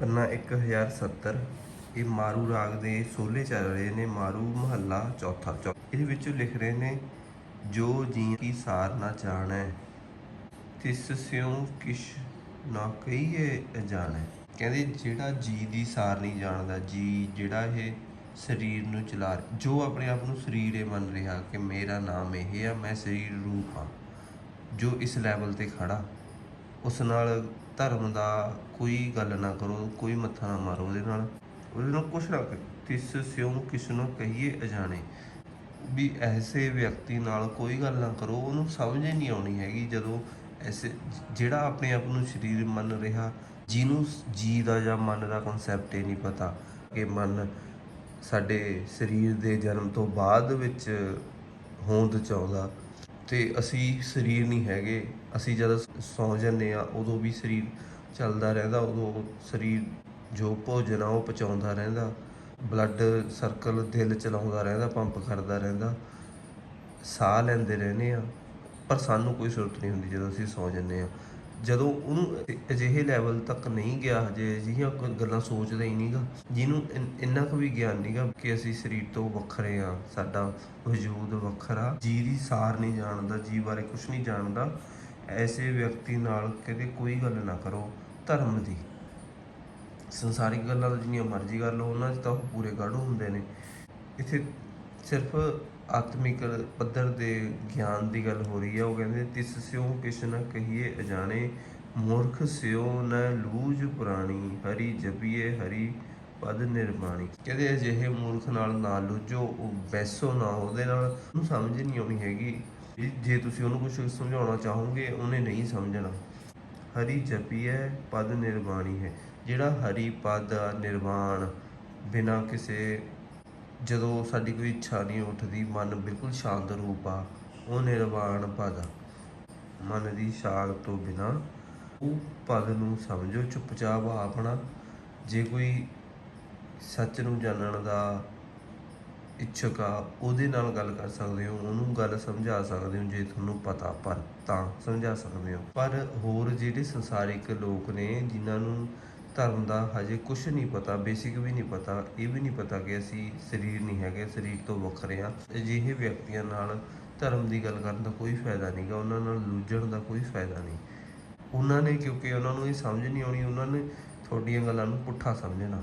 ਪੰਨਾ 1070 ਇਹ ਮਾਰੂ ਰਾਗ ਦੇ ਸੋਲੇ ਚੱਲ ਰਹੇ ਨੇ। ਮਾਰੂ ਮਹੱਲਾ ਚੌਥਾ ਚੌ- ਇਹਦੇ ਵਿੱਚ ਲਿਖ ਰਹੇ ਨੇ, ਜੋ ਜੀ ਕੀ ਸਾਰ ਨਾ ਜਾਣੈ, ਤਿਸ ਸਿਉ ਕਿਛ ਨਾ ਕਹੀਏ ਅਜਾਣੈ। ਕਹਿੰਦੇ, ਜਿਹੜਾ ਜੀ ਦੀ ਸਾਰ ਨਹੀਂ ਜਾਣਦਾ, ਜੀ ਜਿਹੜਾ ਇਹ ਸਰੀਰ ਨੂੰ ਚਲਾ ਜੋ ਆਪਣੇ ਆਪ ਨੂੰ ਸਰੀਰ ਇਹ ਮੰਨ ਰਿਹਾ ਕਿ ਮੇਰਾ ਨਾਮ ਇਹ ਆ, ਮੈਂ ਸਰੀਰ ਰੂਪ ਹਾਂ, ਜੋ ਇਸ ਲੈਵਲ ਤੇ ਖੜਾ ਉਸ ਨਾਲ ਧਰਮ ਦਾ ਕੋਈ ਗੱਲ ਨਾ ਕਰੋ, ਕੋਈ ਮੱਥਾ ਨਾ ਮਾਰੋ ਉਹਦੇ ਨਾਲ। ਉਹਦੇ ਨਾਲ ਕੁਛ ਨਾ ਕਰੋ। ਤਿਸ ਸਿਉ ਕਿਸ ਨੂੰ ਕਹੀਏ ਅਜਾਣੇ। ਵੀ ਐਸੇ ਵਿਅਕਤੀ ਨਾਲ ਕੋਈ ਗੱਲ ਨਾ ਕਰੋ, ਉਹਨੂੰ ਸਮਝ ਹੀ ਨਹੀਂ ਆਉਣੀ ਹੈਗੀ ਜਦੋਂ ਐਸੇ ਜਿਹੜਾ ਆਪਣੇ ਆਪ ਨੂੰ ਸਰੀਰ ਮੰਨ ਰਿਹਾ, ਜਿਹਨੂੰ ਜੀ ਦਾ ਜਾਂ ਮਨ ਦਾ ਕਨਸੈਪਟ ਹੀ ਨਹੀਂ ਪਤਾ ਕਿ ਮਨ ਸਾਡੇ ਸਰੀਰ ਦੇ ਜਨਮ ਤੋਂ ਬਾਅਦ ਵਿੱਚ ਹੋਂਦ ਚ ਆਉਂਦਾ ਤੇ ਅਸੀਂ ਸਰੀਰ ਨਹੀਂ ਹੈਗੇ, ਅਸੀਂ ਜਦ ਸੌਂ ਜਾਂਦੇ ਆ ਉਦੋਂ ਵੀ ਸਰੀਰ ਚੱਲਦਾ ਰਹਿੰਦਾ, ਉਦੋਂ ਸਰੀਰ ਜੋ ਭੋਜਨ ਆ ਉਹ ਪਚਾਉਂਦਾ ਰਹਿੰਦਾ ਬਲੱਡ ਸਰਕਲ ਦਿਲ ਚਲਾਉਂਦਾ ਰਹਿੰਦਾ ਪੰਪ ਕਰਦਾ ਰਹਿੰਦਾ, ਸਾਹ ਲੈਂਦੇ ਰਹਿੰਦੇ ਆ ਪਰ ਸਾਨੂੰ ਕੋਈ ਸੁਰਤ ਨਹੀਂ ਹੁੰਦੀ ਜਦੋਂ ਅਸੀਂ ਸੌਂ ਜੰਨੇ ਆ ਜਦੋਂ ਉਹਨੂੰ ਅਜਿਹੇ ਲੈਵਲ ਤੱਕ ਨਹੀਂ ਗਿਆ ਹਜੇ, ਅਜਿਹੀਆਂ ਕੋਈ ਗੱਲਾਂ ਸੋਚਦਾ ਹੀ ਨਹੀਂਗਾ ਜਿਹਨੂੰ ਇਨ- ਇੰਨਾ ਕੁ ਵੀ ਗਿਆਨ ਨਹੀਂਗਾ ਕਿ ਅਸੀਂ ਸਰੀਰ ਤੋਂ ਵੱਖਰੇ ਆ ਸਾਡਾ ਵਜੂਦ ਵੱਖਰਾ ਜੀ ਦੀ ਸਾਰ ਨਹੀਂ ਜਾਣਦਾ ਜੀ ਬਾਰੇ ਕੁਝ ਨਹੀਂ ਜਾਣਦਾ, ਐਸੇ ਵਿਅਕਤੀ ਨਾਲ ਕਦੇ ਕੋਈ ਗੱਲ ਨਾ ਕਰੋ ਧਰਮ ਦੀ। ਸੰਸਾਰਿਕ ਗੱਲਾਂ ਤਾਂ ਜਿੰਨੀਆਂ ਮਰਜ਼ੀ ਕਰ ਲਓ, ਉਹਨਾਂ 'ਚ ਤਾਂ ਉਹ ਪੂਰੇ ਗਾੜੂ ਹੁੰਦੇ ਨੇ। ਇੱਥੇ ਸਿਰਫ ਆਤਮਿਕ ਪੱਧਰ ਦੇ ਗਿਆਨ ਦੀ ਗੱਲ ਹੋ ਰਹੀ ਹੈ। ਉਹ ਕਹਿੰਦੇ ਤਿਸ ਸਿਉ ਕਿਛ ਨ ਕਹੀਏ ਅਜਾਣੇ ਮੂਰਖ ਸਿਉ ਨ ਲੂਜ ਪੁਰਾਣੀ ਹਰੀ ਜਪੀਏ ਹਰੀ ਪਦ ਨਿਰਮਾਣੀ। ਕਹਿੰਦੇ ਅਜਿਹੇ ਮੂਰਖ ਨਾਲ ਨਾ ਲੂਜੋ ਉਹ ਬੈਸੋ ਨਾ ਉਹਦੇ ਨਾਲ। ਉਹਨੂੰ ਸਮਝ ਨਹੀਂ ਆਉਣੀ ਹੈਗੀ। ਜੇ ਤੁਸੀਂ ਉਹਨੂੰ ਕੁਝ ਸਮਝਾਉਣਾ ਚਾਹੋਗੇ ਉਹਨੇ ਨਹੀਂ ਸਮਝਣਾ। ਹਰੀ ਜਪੀਏ ਪਦ ਨਿਰਵਾਣੀ ਹੈ। ਜਿਹੜਾ ਹਰੀ ਪਦ ਆ, ਨਿਰਵਾਣ ਬਿਨਾ ਕਿਸੇ ਜਦੋਂ ਸਾਡੀ ਕੋਈ ਇੱਛਾ ਨਹੀਂ ਉੱਠਦੀ, ਮਨ ਬਿਲਕੁਲ ਸ਼ਾਂਤ ਰੂਪ ਆ, ਉਹ ਨਿਰਵਾਣ ਪਦ ਮਨ ਦੀ ਸ਼ਾਂਤ ਤੋਂ ਬਿਨਾ ਉਹ ਪਦ ਨੂੰ ਸਮਝੋ, ਚੁੱਪਚਾਪ ਆਪਣਾ। ਜੇ ਕੋਈ ਸੱਚ ਨੂੰ ਜਾਣਨ ਦਾ ਇੱਛਕ ਆ, ਉਹਦੇ ਨਾਲ ਗੱਲ ਕਰ ਸਕਦੇ ਹੋ, ਉਹਨੂੰ ਗੱਲ ਸਮਝਾ ਸਕਦੇ ਹੋ, ਜੇ ਤੁਹਾਨੂੰ ਪਤਾ, ਪਰ ਤਾਂ ਸਮਝਾ ਸਕਦੇ ਹੋ। ਪਰ ਹੋਰ ਜਿਹੜੇ ਸੰਸਾਰਿਕ ਲੋਕ ਨੇ, ਜਿਨ੍ਹਾਂ ਨੂੰ ਧਰਮ ਦਾ ਹਜੇ ਕੁਝ ਨਹੀਂ ਪਤਾ ਬੇਸਿਕ ਵੀ ਨਹੀਂ ਪਤਾ, ਇਹ ਵੀ ਨਹੀਂ ਪਤਾ ਕਿ ਅਸੀਂ ਸਰੀਰ ਨਹੀਂ ਹੈਗੇ, ਸਰੀਰ ਤੋਂ ਵੱਖਰੇ ਆ ਅਜਿਹੇ ਵਿਅਕਤੀਆਂ ਨਾਲ ਧਰਮ ਦੀ ਗੱਲ ਕਰਨ ਦਾ ਕੋਈ ਫਾਇਦਾ ਨਹੀਂਗਾ ਉਹਨਾਂ ਨਾਲ ਲੁੱਝਣ ਦਾ ਕੋਈ ਫਾਇਦਾ ਨਹੀਂ। ਉਹਨਾਂ ਨੇ ਕਿਉਂਕਿ ਉਹਨਾਂ ਨੂੰ ਇਹ ਸਮਝ ਨਹੀਂ ਆਉਣੀ, ਉਹਨਾਂ ਨੇ ਤੁਹਾਡੀਆਂ ਗੱਲਾਂ ਨੂੰ ਪੁੱਠਾ ਸਮਝਣਾ।